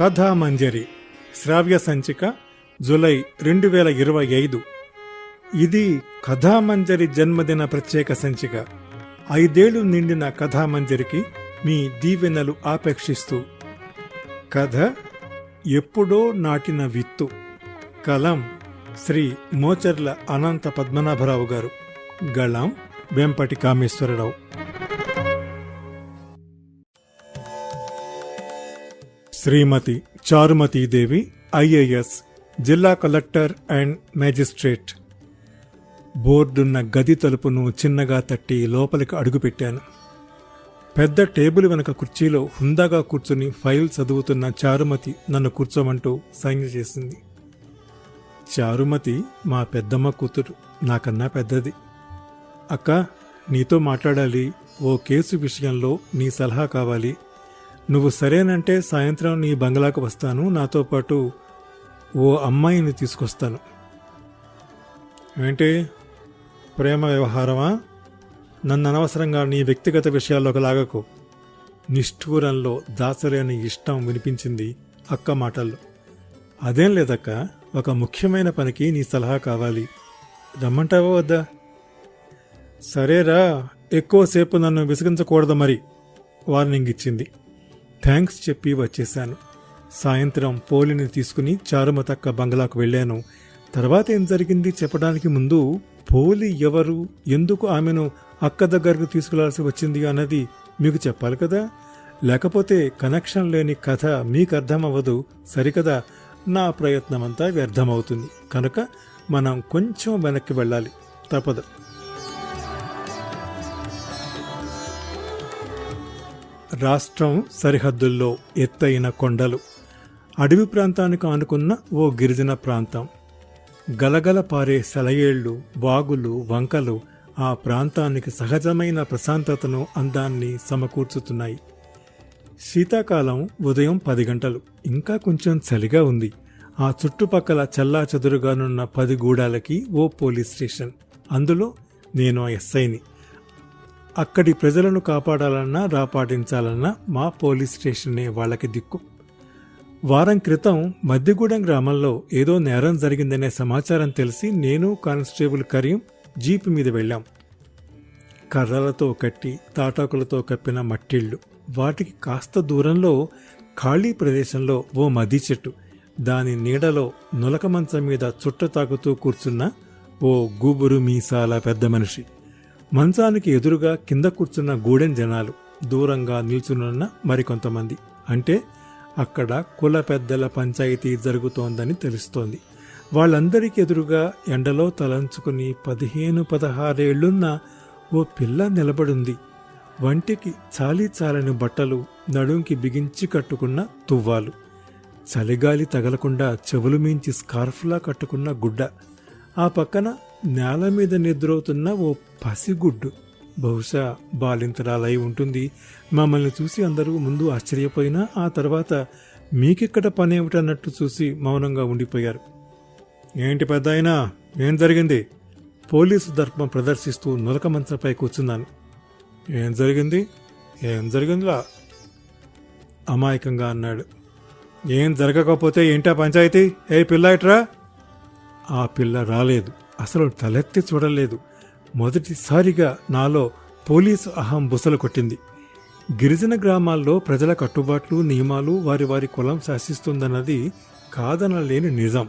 కథామంజరి శ్రావ్య సంచిక జూలై రెండు వేల ఇరవై ఐదు. ఇది కథామంజరి జన్మదిన ప్రత్యేక సంచిక. ఐదేళ్ళు నిండిన కథామంజరికి మీ దీవెనలు ఆపేక్షిస్తూ. కథ ఎప్పుడో నాటిన విత్తు. కలం శ్రీ మోచర్ల అనంత పద్మనాభరావు గారు. గళం వెంపటి కామేశ్వరరావు. శ్రీమతి చారుమతీదేవి ఐఏఎస్ జిల్లా కలెక్టర్ అండ్ మేజిస్ట్రేట్ బోర్డున్న గది తలుపును చిన్నగా తట్టి లోపలికి అడుగుపెట్టాను. పెద్ద టేబుల్ వెనక కుర్చీలో హుందాగా కూర్చుని ఫైల్ చదువుతున్న చారుమతి నన్ను కూర్చోమంటూ సైన్ చేసింది. చారుమతి మా పెద్దమ్మ కూతురు నాకన్నా పెద్దది. అక్క నీతో మాట్లాడాలి. ఓ కేసు విషయంలో నీ సలహా కావాలి. నువ్వు సరేనంటే సాయంత్రం నీ బంగ్లాకు వస్తాను. నాతో పాటు ఓ అమ్మాయిని తీసుకొస్తాను. ఏంటి? ప్రేమ వ్యవహారమా? నన్ను అనవసరంగా నీ వ్యక్తిగత విషయాల్లోకి లాగకు. నిష్ఠూరంలో దాసలేని ఇష్టం వినిపించింది అక్క మాటల్లో. అదేం లేదక్క ఒక ముఖ్యమైన పనికి నీ సలహా కావాలి. రమ్మంటావా వద్దా? సరేరా ఎక్కువసేపు నన్ను విసిగించకూడదు మరి వార్నింగ్ ఇచ్చింది. థ్యాంక్స్ చెప్పి వచ్చేశాను. సాయంత్రం పోలిని తీసుకుని చారుమతక్క బంగ్లాకు వెళ్ళాను. తర్వాత ఏం జరిగింది చెప్పడానికి ముందు పోలి ఎవరు ఎందుకు ఆమెను అక్క దగ్గరకు తీసుకెళ్ళాల్సి వచ్చింది అన్నది మీకు చెప్పాలి కదా? లేకపోతే కనెక్షన్ లేని కథ మీకు అర్థమవ్వదు సరికదా? నా ప్రయత్నమంతా వ్యర్థమవుతుంది. కనుక మనం కొంచెం వెనక్కి వెళ్ళాలి. తప్పదు. రాష్ట్రం సరిహద్దుల్లో ఎత్తైన కొండలు. అడవి ప్రాంతానికి ఆనుకున్న ఓ గిరిజన ప్రాంతం. గలగల పారే సెలయేళ్ళు వాగులు వంకలు ఆ ప్రాంతానికి సహజమైన ప్రశాంతతను అందాన్ని సమకూర్చుతున్నాయి. శీతాకాలం ఉదయం పది గంటలు. ఇంకా కొంచెం చలిగా ఉంది. ఆ చుట్టుపక్కల చల్లా చెదురుగానున్న పది గూడాలకి ఓ పోలీస్ స్టేషన్. అందులో నేను ఎస్ఐని. అక్కడి ప్రజలను కాపాడాలన్నా రాపాటించాలన్నా మా పోలీస్ స్టేషనే వాళ్ళకి దిక్కు. వారం క్రితం మధ్యగూడెం గ్రామంలో ఏదో నేరం జరిగిందనే సమాచారం తెలిసి నేను కానిస్టేబుల్ కరీం జీప్ మీద వెళ్ళాం. కర్రలతో కట్టి తాటాకులతో కప్పిన మట్టిళ్ళు. వాటికి కాస్త దూరంలో ఖాళీ ప్రదేశంలో ఓ మది చెట్టు. దాని నీడలో నులక మంచం మీద చుట్ట తాకుతూ కూర్చున్న ఓ గూబురు మీసాల పెద్ద మనిషి. మంచానికి ఎదురుగా కింద కూర్చున్న గూడెన్ జనాలు దూరంగా నిల్చునున్న మరికొంతమంది. అంటే అక్కడ కుల పెద్దల పంచాయతీ జరుగుతోందని తెలుస్తోంది. వాళ్ళందరికీ ఎదురుగా ఎండలో తలంచుకుని పదిహేను పదహారేళ్ళున్న ఓ పిల్ల నిలబడుంది. వంటికి చాలీ చాలని బట్టలు నడుంకి బిగించి కట్టుకున్న తువ్వాలు. చలిగాలి తగలకుండా చెవులు మించి స్కార్ఫ్లా కట్టుకున్న గుడ్డ. ఆ పక్కన నేల మీద నిద్రవుతున్న ఓ పసిగుడ్డు. బహుశా బాలింతరాలై ఉంటుంది. మమ్మల్ని చూసి అందరూ ముందు ఆశ్చర్యపోయినా ఆ తర్వాత మీకిక్కడ పనేమిటన్నట్టు చూసి మౌనంగా ఉండిపోయారు. ఏంటి పెద్ద అయినా ఏం జరిగింది? పోలీసు దర్పం ప్రదర్శిస్తూ నులక మంచంపై కూర్చున్నాను. ఏం జరిగింది? ఏం జరిగిందిలా అమాయకంగా అన్నాడు. ఏం జరగకపోతే ఏంటా పంచాయతీ? ఏ పిల్ల ఇట్రా ఆ పిల్ల రాలేదు. అసలు తలెత్తి చూడలేదు. మొదటిసారిగా నాలో పోలీసు అహం బుసలు కొట్టింది. గిరిజన గ్రామాల్లో ప్రజల కట్టుబాట్లు నియమాలు వారి వారి కులం శాసిస్తుందన్నది కాదనలేని నిజం.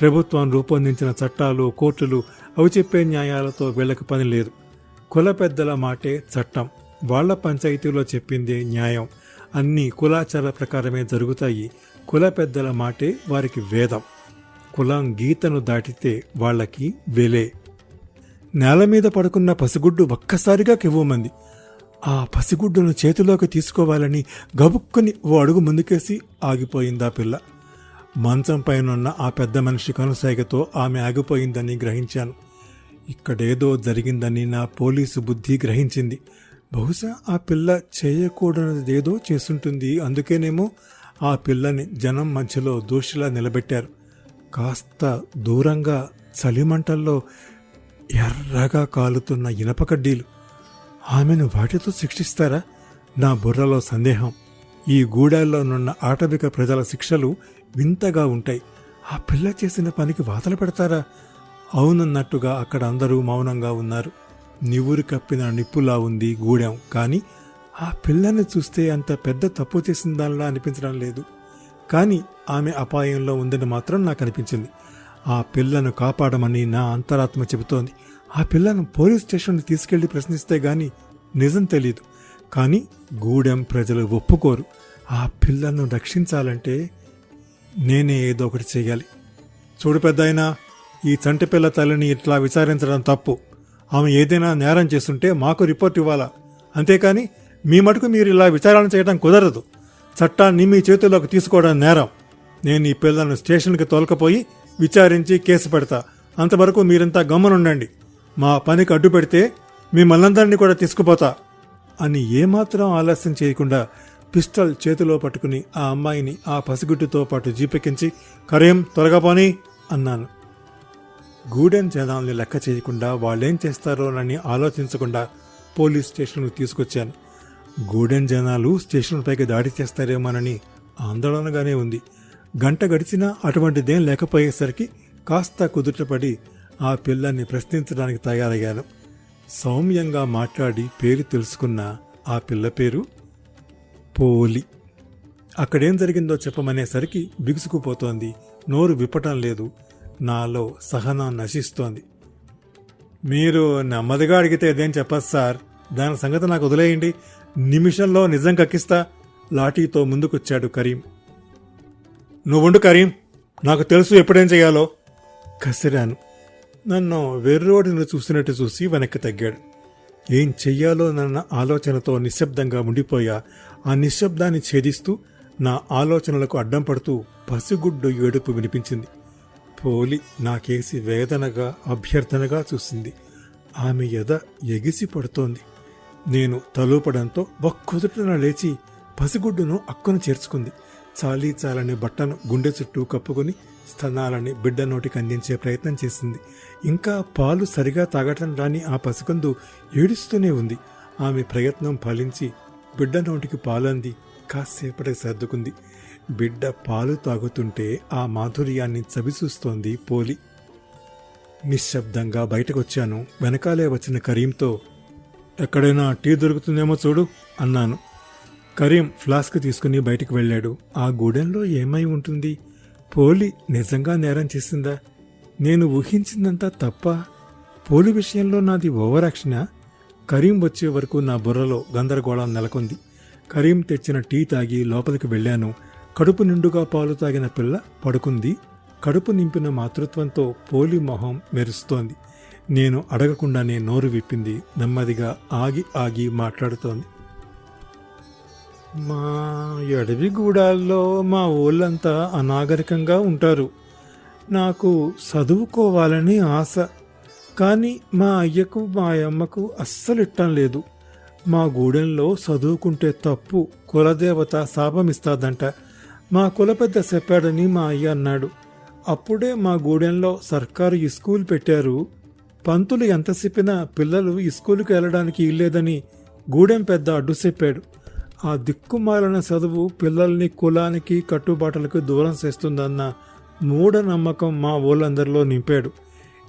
ప్రభుత్వం రూపొందించిన చట్టాలు కోర్టులు అవి చెప్పే న్యాయాలతో వీళ్ళకి పని లేదు. కుల పెద్దల మాటే చట్టం. వాళ్ళ పంచాయతీలో చెప్పిందే న్యాయం. అన్ని కులాచార ప్రకారమే జరుగుతాయి. కుల పెద్దల మాటే వారికి వేదం. కులం గీతను దాటితే వాళ్ళకి వెలే. నేల మీద పడుకున్న పసిగుడ్డు ఒక్కసారిగా కివ్వమంది ఆ పసిగుడ్డును చేతిలోకి తీసుకోవాలని గబుక్కుని ఓ అడుగు ముందుకేసి ఆగిపోయిందా పిల్ల. మంచం పైనున్న ఆ పెద్ద మనిషి కనుసైగతో ఆమె ఆగిపోయిందని గ్రహించాను. ఇక్కడేదో జరిగిందని నా పోలీసు బుద్ధి గ్రహించింది. బహుశా ఆ పిల్ల చేయకూడనిదేదో చేసుంటుంది అందుకేనేమో ఆ పిల్లని జనం మధ్యలో దోషిలా నిలబెట్టారు. కాస్త దూరంగా చలిమంటల్లో ఎర్రగా కాలుతున్న ఇనప కడ్డీలు. ఆమెను వాటితో శిక్షిస్తారా? నా బుర్రలో సందేహం. ఈ గూడాల్లోనున్న ఆటవిక ప్రజల శిక్షలు వింతగా ఉంటాయి. ఆ పిల్ల చేసిన పనికి వాతలు పెడతారా? అవునన్నట్టుగా అక్కడ అందరూ మౌనంగా ఉన్నారు. నివురు కప్పిన నిప్పులా ఉంది గూడెం. కానీ ఆ పిల్లని చూస్తే అంత పెద్ద తప్పు చేసిందానిలా అనిపించడం లేదు. కానీ ఆమె అపాయంలో ఉందని మాత్రం నాకు అనిపించింది. ఆ పిల్లను కాపాడమని నా అంతరాత్మ చెబుతోంది. ఆ పిల్లను పోలీస్ స్టేషన్కి తీసుకెళ్ళి ప్రశ్నిస్తే గాని నిజం తెలియదు కానీ గూడెం ప్రజలు ఒప్పుకోరు. ఆ పిల్లను రక్షించాలంటే నేనే ఏదో ఒకటి చేయాలి. చూడు పెద్దయినా ఈ చంటి పిల్ల తల్లిని ఇట్లా విచారించడం తప్పు. ఆమె ఏదైనా నేరం చేస్తుంటే మాకు రిపోర్ట్ ఇవ్వాలా? అంతేకాని మీ మటుకు మీరు ఇలా విచారణ చేయడం కుదరదు. చట్టాన్ని మీ చేతుల్లోకి తీసుకోవడం నేరం. నేను ఈ పిల్లలను స్టేషన్కి తోలకపోయి విచారించి కేసు పెడతా. అంతవరకు మీరంతా గమ్మనుండండి. మా పనికి అడ్డు పెడితే మిమ్మల్నందరినీ కూడా తీసుకుపోతా. అని ఏమాత్రం ఆలస్యం చేయకుండా పిస్టల్ చేతిలో పట్టుకుని ఆ అమ్మాయిని ఆ పసిగుడ్డుతో పాటు జీపెక్కించి కరేం త్వరగా పోనీ అన్నాను. గూడెన్ జనాల్ని లెక్క చేయకుండా వాళ్ళేం చేస్తారోనని ఆలోచించకుండా పోలీస్ స్టేషన్కు తీసుకొచ్చాను. గూడెన్ జనాలు స్టేషన్ పైకి దాడి చేస్తారేమోనని ఆందోళనగానే ఉంది. గంట గడిచినా అటువంటిదేం లేకపోయేసరికి కాస్త కుదుటపడి ఆ పిల్లని ప్రశ్నించడానికి తయారయ్యాను. సౌమ్యంగా మాట్లాడి పేరు తెలుసుకున్న ఆ పిల్ల పేరు పోలి. అక్కడేం జరిగిందో చెప్పమనేసరికి బిగుసుకుపోతోంది. నోరు విప్పటం లేదు. నాలో సహనం నశిస్తోంది. మీరు నెమ్మదిగా అడిగితే అదేం చెప్పదు సార్. దాని సంగతి నాకు వదిలేయండి. నిమిషంలో నిజం కక్కిస్తా. లాఠీతో ముందుకొచ్చాడు కరీం. నువ్వుండు కరీం. నాకు తెలుసు ఎప్పుడేం చేయాలో కసిరాను. నన్ను వెర్రోడిని చూసినట్టు చూసి వెనక్కి తగ్గాడు. ఏం చెయ్యాలో నన్న ఆలోచనతో నిశ్శబ్దంగా ఉండిపోయా. ఆ నిశ్శబ్దాన్ని ఛేదిస్తూ నా ఆలోచనలకు అడ్డం పడుతూ పసిగుడ్డు ఏడుపు వినిపించింది. పోలి నాకేసి వేదనగా అభ్యర్థనగా చూసింది. ఆమె ఎద ఎగిసి పడుతోంది. నేను తలూపడంతో ఒక్కొదటన లేచి పసిగుడ్డును అక్కున చేర్చుకుంది. చాలీ చాలని బట్టను గుండె చుట్టూ కప్పుకొని స్తనాలని బిడ్డ నోటికి అందించే ప్రయత్నం చేసింది. ఇంకా పాలు సరిగా తాగటం రాని ఆ పసికందు ఏడుస్తూనే ఉంది. ఆమె ప్రయత్నం ఫలించి బిడ్డ నోటికి పాలంది. కాసేపటికి సర్దుకుంది. బిడ్డ పాలు తాగుతుంటే ఆ మాధుర్యాన్ని చవిచూస్తోంది పోలి. నిశ్శబ్దంగా బయటకొచ్చాను. వెనకాలే వచ్చిన కరీంతో ఎక్కడైనా టీ దొరుకుతుందేమో చూడు అన్నాను. కరీం ఫ్లాస్క్ తీసుకుని బయటికి వెళ్ళాడు. ఆ గూడెంలో ఏమై ఉంటుంది? పోలి నిజంగా నేరం చేసిందా? నేను ఊహించిందంతా తప్ప పోలి విషయంలో నాది ఓవరాక్షణ. కరీం వచ్చే వరకు నా బుర్రలో గందరగోళం నెలకొంది. కరీం తెచ్చిన టీ తాగి లోపలికి వెళ్ళాను. కడుపు నిండుగా పాలు తాగిన పిల్ల పడుకుంది. కడుపు నింపిన మాతృత్వంతో పోలి మొహం మెరుస్తోంది. నేను అడగకుండానే నోరు విప్పింది. నెమ్మదిగా ఆగి ఆగి మాట్లాడుతోంది. మా అడవి గూడాల్లో మా ఊళ్ళంతా అనాగరికంగా ఉంటారు. నాకు చదువుకోవాలని ఆశ. కానీ మా అయ్యకు మా అమ్మకు అస్సలు ఇట్టం లేదు. మా గూడెంలో చదువుకుంటే తప్పు కులదేవత శాపమిస్తాదంట. మా కుల పెద్ద చెప్పాడని మా అయ్య అన్నాడు. అప్పుడే మా గూడెంలో సర్కారు ఈ స్కూల్ పెట్టారు. పంతులు ఎంత చెప్పినా పిల్లలు ఈ స్కూలుకి వెళ్ళడానికి ఇల్లేదని గూడెం పెద్ద అడ్డు చెప్పాడు. ఆ దిక్కుమాలిన చదువు పిల్లల్ని కులానికి కట్టుబాటలకు దూరం చేస్తుందన్న మూఢనమ్మకం మా ఊళ్ళందరిలో నింపాడు.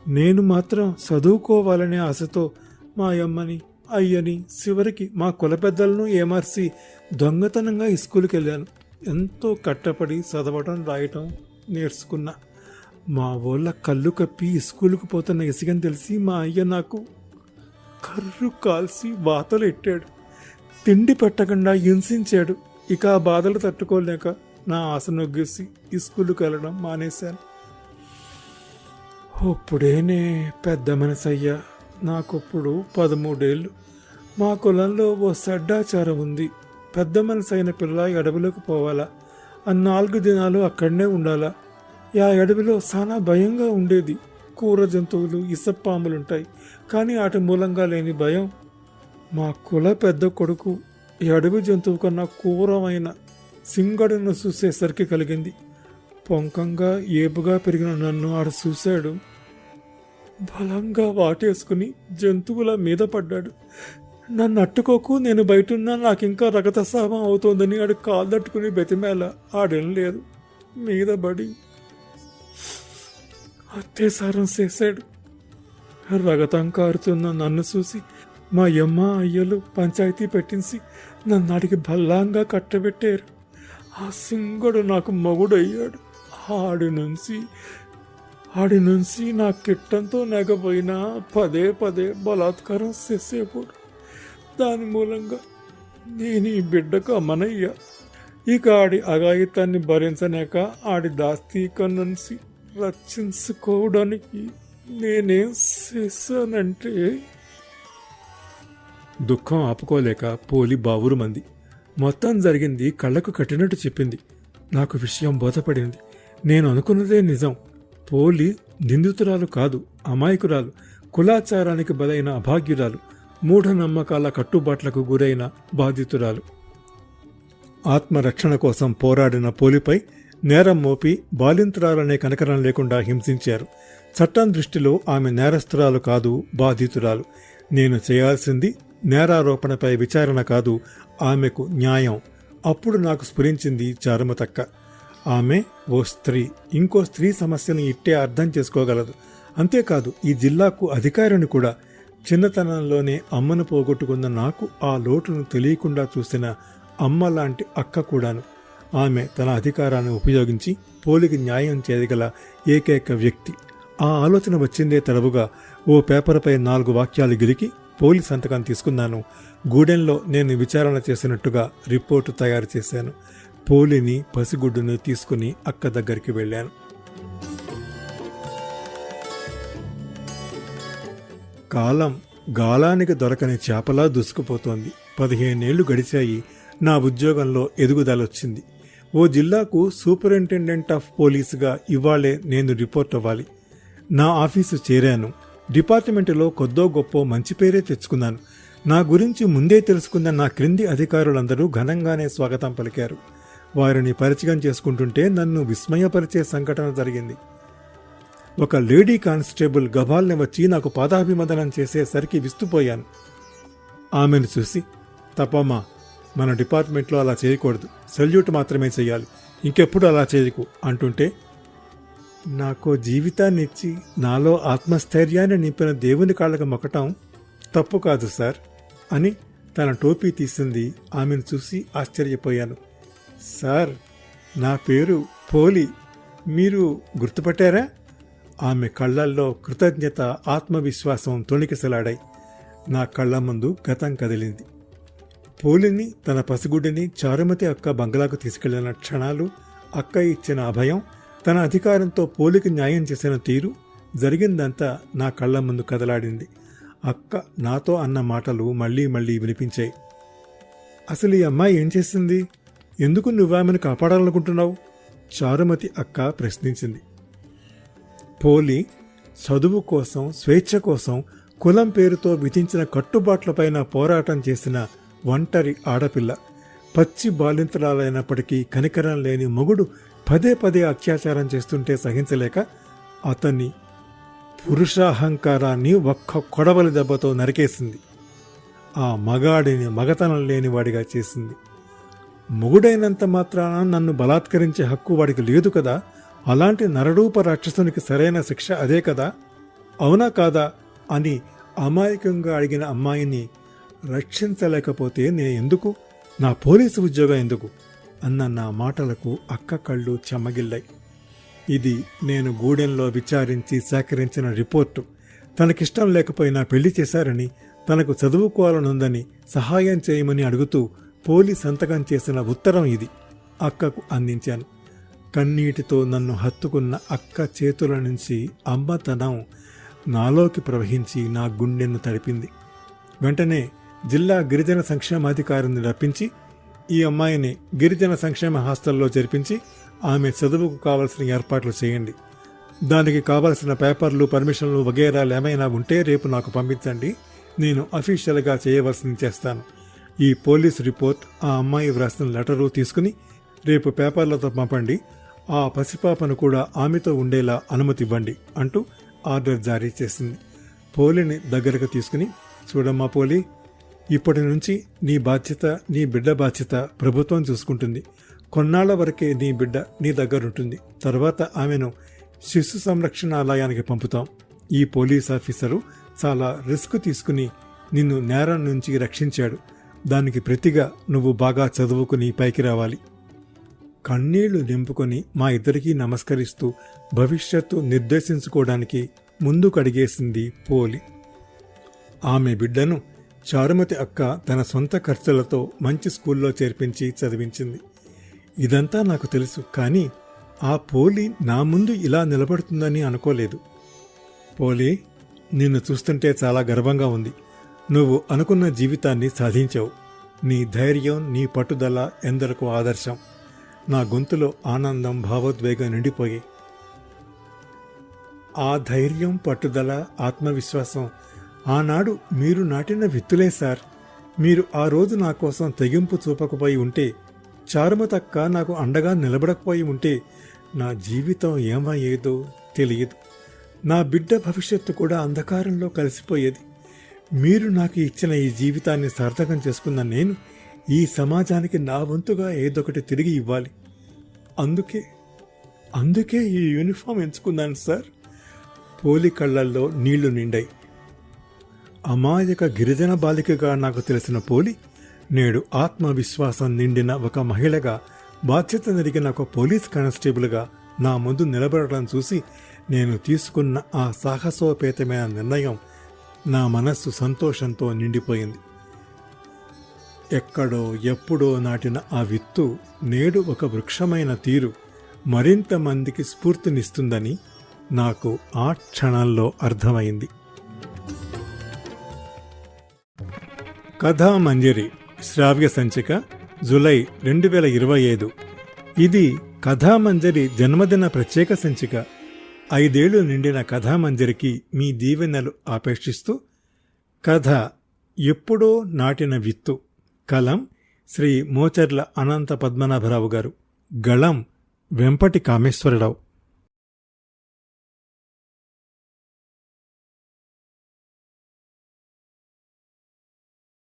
నేను మాత్రం చదువుకోవాలనే ఆశతో మా అమ్మని అయ్యని చివరికి మా కుల పెద్దలను ఏమర్సి దొంగతనంగా స్కూల్కి వెళ్ళాను ఎంతో కట్టపడి చదవటం రాయటం నేర్చుకున్నా. మా ఊళ్ళ కళ్ళు కప్పి ఈ స్కూలుకు పోతున్న ఇసుకని తెలిసి మా అయ్య నాకు కర్రు కాల్చి వాతలు ఎట్టాడు. తిండి పెట్టకుండా హింసించాడు. ఇక ఆ బాధలు తట్టుకోలేక నా ఆశ నొగ్గేసి ఈ వెళ్ళడం మానేశాను. అప్పుడేనే పెద్ద మనసయ్యా. నాకప్పుడు పదమూడేళ్ళు. మా కులంలో ఓ సడ్డాచారం ఉంది. పెద్ద మనసు అయిన పిల్ల అడవిలోకి పోవాలా? ఆ నాలుగు దినాలు అక్కడనే ఉండాలా? ఆ అడవిలో చాలా భయంగా ఉండేది. కూర జంతువులు ఇసప్పాములుంటాయి కానీ వాటి మూలంగా లేని భయం మా కుల పెద్ద కొడుకు ఈ అడవి జంతువు కన్నా క్రూరమైన సింగడును చూసేసరికి కలిగింది. పొంకంగా ఏపుగా పెరిగిన నన్ను ఆడ చూశాడు. బలంగా వాటేసుకుని జంతువుల మీద పడ్డాడు. నన్ను అట్టుకోకు నేను బయటున్నా నాకు ఇంకా రగతసామం అవుతోందని ఆడు కాలు తట్టుకుని బతిమేల ఆడేం లేదు. మీద బడి అత్యసారం చేశాడు. రగతం కారుతున్న నన్ను చూసి మా యమ్మ అయ్యలు పంచాయతీ పెట్టించి నన్ను అడిగి బల్లాంగా కట్టబెట్టారు. ఆ సింగుడు నాకు మగుడయ్యాడు. ఆడి నుంచి ఆడి నుంచి నా కిట్టంతో నెగపోయినా పదే పదే బలాత్కారం చేసేపోడు దాని మూలంగా నేను ఈ బిడ్డకు అమ్మనయ్యా. ఇక ఆడి అగాయితాన్ని భరించలేక ఆడి దాస్తీక నుంచి రక్షించుకోవడానికి నేనేం చేశానంటే దుఃఖం ఆపుకోలేక పోలి బావురు మంది. మొత్తం జరిగింది కళ్ళకు కట్టినట్టు చెప్పింది. నాకు విషయం బోధపడింది. నేను అనుకున్నదే నిజం. పోలి నిందితురాలు కాదు అమాయకురాలు కులాచారానికి బలైన అభాగ్యురాలు మూఢనమ్మకాల కట్టుబాట్లకు గురైన బాధితురాలు. ఆత్మరక్షణ కోసం పోరాడిన పోలిపై నేరం మోపి బాలింతురాలనే కనకరం లేకుండా హింసించారు. చట్టం దృష్టిలో ఆమె నేరస్తురాలు కాదు బాధితురాలు. నేను చేయాల్సింది నేరారోపణపై విచారణ కాదు ఆమెకు న్యాయం. అప్పుడు నాకు స్ఫురించింది చారుమతక్క. ఆమె ఓ స్త్రీ. ఇంకో స్త్రీ సమస్యను ఇట్టే అర్థం చేసుకోగలదు. అంతేకాదు ఈ జిల్లాకు అధికారిని కూడా చిన్నతనంలోనే అమ్మను పోగొట్టుకున్న నాకు ఆ లోటును తెలియకుండా చూసిన అమ్మ లాంటి అక్క కూడాను. ఆమె తన అధికారాన్ని ఉపయోగించి పోలికి న్యాయం చేయగల ఏకైక వ్యక్తి. ఆ ఆలోచన వచ్చిందే తడవుగా ఓ పేపర్పై నాలుగు వాక్యాలు గిరికి పోలీస్ సంతకం తీసుకున్నాను. గూడెంలో నేను విచారణ చేసినట్టుగా రిపోర్టు తయారు చేశాను. పోలిని పసిగుడ్డును తీసుకుని అక్క దగ్గరికి వెళ్ళాను. కాలం గాలానికి దొరకని చేపలా దూసుకుపోతోంది. పదిహేనేళ్ళు గడిచాయి. నా ఉద్యోగంలో ఎదుగుదలొచ్చింది ఓ జిల్లాకు సూపరింటెండెంట్ ఆఫ్ పోలీసుగా ఇవాళే నేను రిపోర్ట్ అవ్వాలి. నా ఆఫీసు చేరాను. డిపార్ట్మెంటులో కొద్దో గొప్ప మంచి పేరే తెచ్చుకున్నాను. నా గురించి ముందే తెలుసుకున్న నా క్రింది అధికారులందరూ ఘనంగానే స్వాగతం పలికారు. వారిని పరిచయం చేసుకుంటుంటే నన్ను విస్మయపరిచే సంఘటన జరిగింది. ఒక లేడీ కానిస్టేబుల్ గభాల్ని వచ్చి నాకు పాదాభివందనం చేసేసరికి విస్తుపోయాను. ఆమెను చూసి తప్పమ్మా మన డిపార్ట్మెంట్లో అలా చేయకూడదు. సెల్యూట్ మాత్రమే చేయాలి. ఇంకెప్పుడు అలా చేయకు అంటుంటే నాకు జీవితాన్ని ఇచ్చి నాలో ఆత్మస్థైర్యాన్ని నింపిన దేవుని కాళ్ళకు మొక్కటం తప్పు కాదు సార్ అని తన టోపీ తీసింది. ఆమెను చూసి ఆశ్చర్యపోయాను. సార్ నా పేరు పోలి. మీరు గుర్తుపట్టారా? ఆమె కళ్ళల్లో కృతజ్ఞత ఆత్మవిశ్వాసం తొణికిసలాడాయి. నా కళ్ళ ముందు గతం కదిలింది. పోలిని తన పసిగుడ్డిని చారుమతి అక్క బంగ్లాకు తీసుకెళ్ళిన క్షణాలు అక్క ఇచ్చిన అభయం తన అధికారంతో పోలికి న్యాయం చేసిన తీరు జరిగిందంతా నా కళ్ళ ముందు కదలాడింది. అక్క నాతో అన్న మాటలు మళ్ళీ మళ్ళీ వినిపించాయి. అసలు ఈ అమ్మాయి ఏం చేసింది? ఎందుకు నువ్వామెను కాపాడాలనుకుంటున్నావు? చారుమతి అక్క ప్రశ్నించింది. పోలి చదువు కోసం స్వేచ్ఛ కోసం కులం పేరుతో విధించిన కట్టుబాట్లపైన పోరాటం చేసిన ఒంటరి ఆడపిల్ల పచ్చి బాలింతరాలైనప్పటికీ కనికరం లేని మొగుడు పదే పదే అత్యాచారం చేస్తుంటే సహించలేక అతన్ని పురుషాహంకారాన్ని ఒక్క కొడవలి దెబ్బతో నరికేసింది. ఆ మగాడిని మగతనం లేనివాడిగా చేసింది. మొగుడైనంత మాత్రాన నన్ను బలాత్కరించే హక్కు వాడికి లేదు కదా అలాంటి నరరూప రాక్షసునికి సరైన శిక్ష అదే కదా? అవునా కాదా అని అమాయకంగా అడిగిన అమ్మాయిని రక్షించలేకపోతే నేను ఎందుకు? నా పోలీసు ఉద్యోగం ఎందుకు? అన్న నా మాటలకు అక్క కళ్ళు చెమ్మగిల్లాయి ఇది నేను గూడెంలో విచారించి సేకరించిన రిపోర్టు. తనకిష్టం లేకపోయినా పెళ్ళి చేశారని తనకు చదువుకోవాలనుందని సహాయం చేయమని అడుగుతూ పోలి సంతకం చేసిన ఉత్తరం ఇది. అక్కకు అందించాను. కన్నీటితో నన్ను హత్తుకున్న అక్క చేతుల నుంచి అమ్మతనం నాలోకి ప్రవహించి నా గుండెను తడిపింది. వెంటనే జిల్లా గిరిజన సంక్షేమాధికారిని రప్పించి ఈ అమ్మాయిని గిరిజన సంక్షేమ హాస్టల్లో చేర్పించి ఆమె చదువుకు కావలసిన ఏర్పాట్లు చేయండి. దానికి కావలసిన పేపర్లు పర్మిషన్లు వగేరాలు ఏమైనా ఉంటే రేపు నాకు పంపించండి. నేను అఫీషియల్గా చేయవలసింది చేస్తాను. ఈ పోలీస్ రిపోర్ట్ ఆ అమ్మాయి వ్రాసిన లెటరు తీసుకుని రేపు పేపర్లతో పంపండి. ఆ పసిపాపను కూడా ఆమెతో ఉండేలా అనుమతి ఇవ్వండి అంటూ ఆర్డర్ జారీ చేసింది. పోలిని దగ్గరకు తీసుకుని చూడమ్మా పోలి ఇప్పటి నుంచి నీ బాధ్యత నీ బిడ్డ బాధ్యత ప్రభుత్వం చూసుకుంటుంది. కొన్నాళ్ళ వరకే నీ బిడ్డ నీ దగ్గరుంటుంది. తర్వాత ఆమెను శిశు సంరక్షణాలయానికి పంపుతాం. ఈ పోలీస్ ఆఫీసరు చాలా రిస్క్ తీసుకుని నిన్ను నేరం నుంచి రక్షించాడు. దానికి ప్రతిగా నువ్వు బాగా చదువుకుని పైకి రావాలి. కన్నీళ్ళు నింపుకొని మా ఇద్దరికీ నమస్కరిస్తూ భవిష్యత్తు నిర్దేశించుకోవడానికి ముందుకడిగేసింది పోలి. ఆమె బిడ్డను చారుమతి అక్క తన సొంత ఖర్చులతో మంచి స్కూల్లో చేర్పించి చదివించింది. ఇదంతా నాకు తెలుసు కానీ ఆ పోలి నా ముందు ఇలా నిలబడుతుందని అనుకోలేదు. పోలి నిన్ను చూస్తుంటే చాలా గర్వంగా ఉంది. నువ్వు అనుకున్న జీవితాన్ని సాధించావు. నీ ధైర్యం నీ పట్టుదల ఎందరకు ఆదర్శం. నా గొంతులో ఆనందం భావోద్వేగం నిండిపోయి ఆ ధైర్యం పట్టుదల ఆత్మవిశ్వాసం ఆనాడు మీరు నాటిన విత్తులే సార్. మీరు ఆ రోజు నా కోసం తెగింపు చూపకపోయి ఉంటే చారుమతక్క నాకు అండగా నిలబడకపోయి ఉంటే నా జీవితం ఏమయ్యేదో తెలియదు. నా బిడ్డ భవిష్యత్తు కూడా అంధకారంలో కలిసిపోయేది. మీరు నాకు ఇచ్చిన ఈ జీవితాన్ని సార్థకం చేసుకున్న నేను ఈ సమాజానికి నా వంతుగా ఏదొకటి తిరిగి ఇవ్వాలి. అందుకే అందుకే ఈ యూనిఫామ్ ఎంచుకున్నాను సార్. పోలి కళ్ళల్లో నీళ్ళు నిండాయి. అమాయక గిరిజన బాలికగా నాకు తెలిసిన పోలి నేడు ఆత్మవిశ్వాసం నిండిన ఒక మహిళగా బాధ్యత నెరిగిన ఒక పోలీస్ కానిస్టేబుల్గా నా ముందు నిలబడటం చూసి నేను తీసుకున్న ఆ సాహసోపేతమైన నిర్ణయం నా మనస్సు సంతోషంతో నిండిపోయింది. ఎక్కడో ఎప్పుడో నాటిన ఆ విత్తు నేడు ఒక వృక్షమైన తీరు మరింత మందికి స్ఫూర్తినిస్తుందని నాకు ఆ క్షణంలో అర్థమైంది. కథా మంజరి శ్రావ్య సంచిక జులై రెండు వేల ఇరవై ఐదు. ఇది కథామంజరి జన్మదిన ప్రత్యేక సంచిక. ఐదేళ్ళు నిండిన కథామంజరికి మీ దీవెనలు ఆపేక్షిస్తూ కథ ఎప్పుడో నాటిన విత్తు కలం శ్రీ మోచర్ల అనంత పద్మనాభరావు గారు గళం వెంపటి కామేశ్వరరావు.